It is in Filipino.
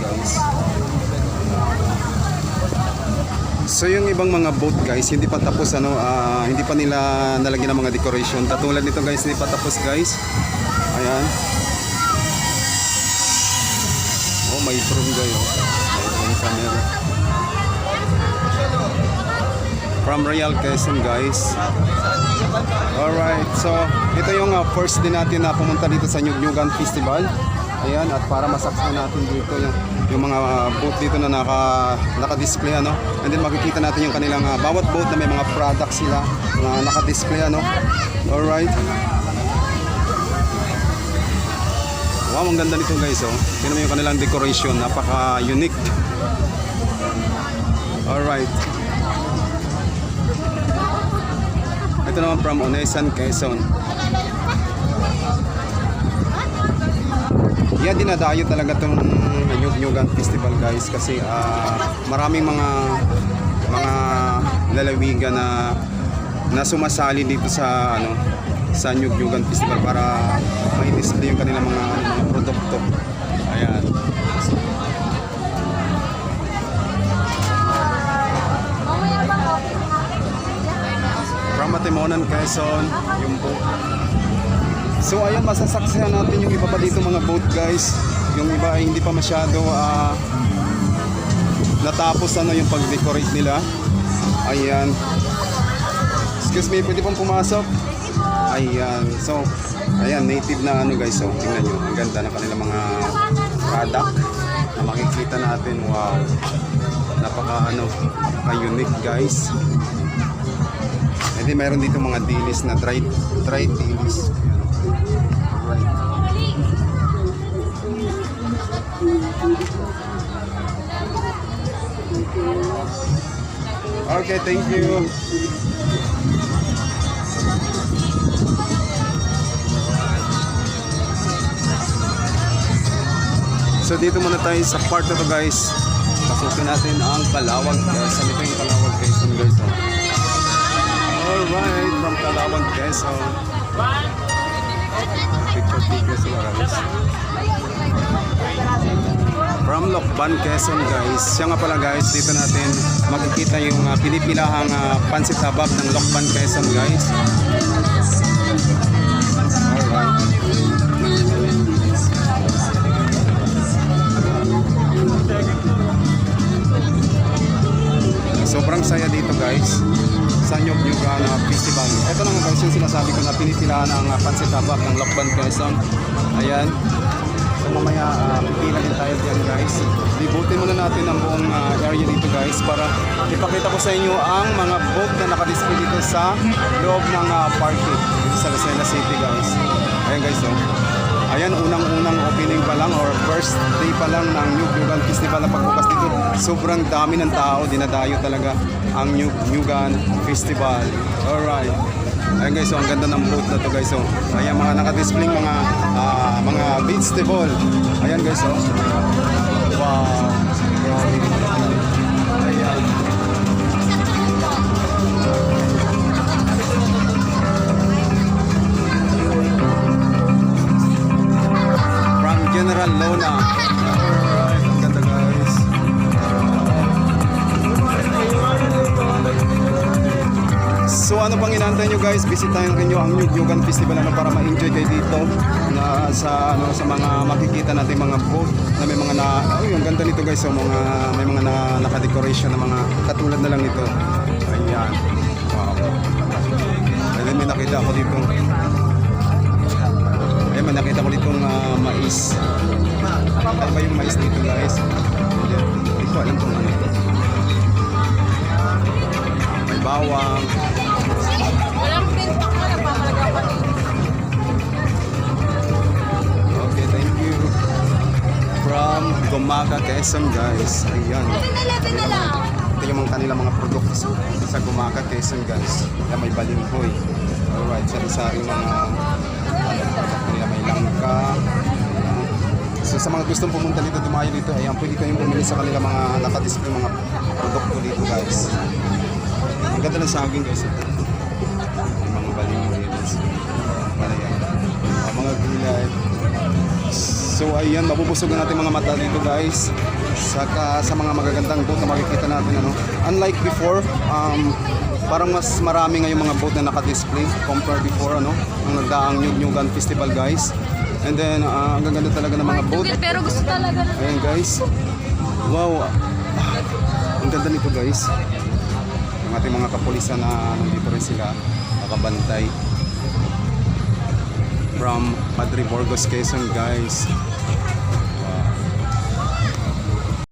guys. So yung ibang mga boat guys, hindi pa tapos ano, ah, hindi pa nila nalagyan ng mga decoration. Katulad nito guys, hindi pa tapos guys. Ayan. Oh, may drone guys. Oh. From Royal Quezon guys. Alright, so ito yung ah, first din natin na pumunta dito sa Nyugyugan Festival. Ayan, at para masaksihan natin dito yung, yung mga ah, boat dito na naka, naka-display ano. And then makikita natin yung kanilang ah, bawat boat na may mga products sila na naka-display ano. Alright. Wow, ang ganda nito guys oh. Tingnan mo yung kanilang decoration, napaka-unique. Alright. Ito naman from Onesan, Quezon. Yan dinadayo talaga tong Nyug-Nyugan Festival guys kasi ah, maraming mga mga lalawigan na na sumasali dito sa ano sa Nyug-Nyugan Festival para ma-display yung kanilang mga, ano, mga produkto. Ayan. From Matimonan, Quezon, yung boat. So ayun, masasaksihan natin yung iba pa dito mga boat guys. Yung iba ay hindi pa masyado ah, natapos ano yung pag-decorate nila. Ayan. Excuse me, pwede pong pumasok? Ayan. So, ayan, native na ano guys. So, tingnan nyo. Ang ganda ng kanilang mga product na makikita natin. Wow. Napaka ano, napaka-unique guys. And then mayroon dito mga dilis na dried, dried dilis. Ayan. Alright. Okay, thank you. So dito muna tayo sa part na to guys. Pasukin natin ang Kalawag. Guys, ano ito yung Kalawag guys. Oh. Alright, from Kalawag Quezon. Picture picture sila guys. From Lokban, Quezon guys. Siya nga pala guys, dito natin makikita yung uh, pinipilahang uh, pansit habab ng Lokban, Quezon guys. Sobrang saya dito guys sa Nyog Nyugana Festival. Ito naman guys yung sinasabi ko na pinipilahan ang uh, pansit habab ng Lokban, Quezon. Ayan. So mamaya uh, pipila din tayo dyan guys. Libutin muna natin ang buong uh, area dito guys para ipakita ko sa inyo ang mga boat na nakadisplay dito sa loob ng uh, party dito sa Lucena City guys. Ayan guys oh. Ayan, unang-unang opening pa lang or first day pa lang ng New Yugan Festival na pagbukas dito. Sobrang dami ng tao, dinadayo talaga ang New Yugan Festival. Alright. Ayan guys, so ang ganda ng boat na to guys. So, ayan mga nakadisplay mga ah, mga vegetable. Ayan guys, oh. Wow. Ayan. Ano pang inaantay nyo guys, bisitahin nyo ang New Yugan Festival ano, para ma-enjoy kayo dito na sa ano sa mga makikita natin mga boat na may mga na ay ang ganda nito guys, so mga may mga na, naka-decoration na mga katulad na lang nito. Ayan. Wow. And then may nakita ako dito. Ayan, may nakita ko ditong ah, mais. Ano ba yung mais dito guys? Hindi alam kung ano ito. May bawang. Gumaga, Quezon guys. Ayan. 11 na lang. Ito yung mga kanilang mga produkto sa Gumaga, Quezon guys. Ayan, may balinghoy. Alright, sari-sari mga ano, product nila. May langka. So sa mga gustong pumunta dito, dumayo dito, ayan, pwede kayong bumili sa kanila mga nakadisplay mga produkto dito guys. Ang ganda ng saging guys. Yung mga balinghoy. guys. Para yan. Ang mga gulay. So ayan, mabubusog na natin mga mata dito guys. Saka sa mga magagandang boat na makikita natin ano. Unlike before, um, parang mas marami ngayong mga boat na naka-display compared before ano, ang nagdaang Nyug-Nyugan Festival guys. And then ah, ang gaganda talaga ng mga boat. Pero gusto talaga na. Ayan guys. Wow. Ah, ang ganda nito guys. Ang ating mga kapulisan na nandito rin sila nakabantay. From Padre Burgos, Quezon guys.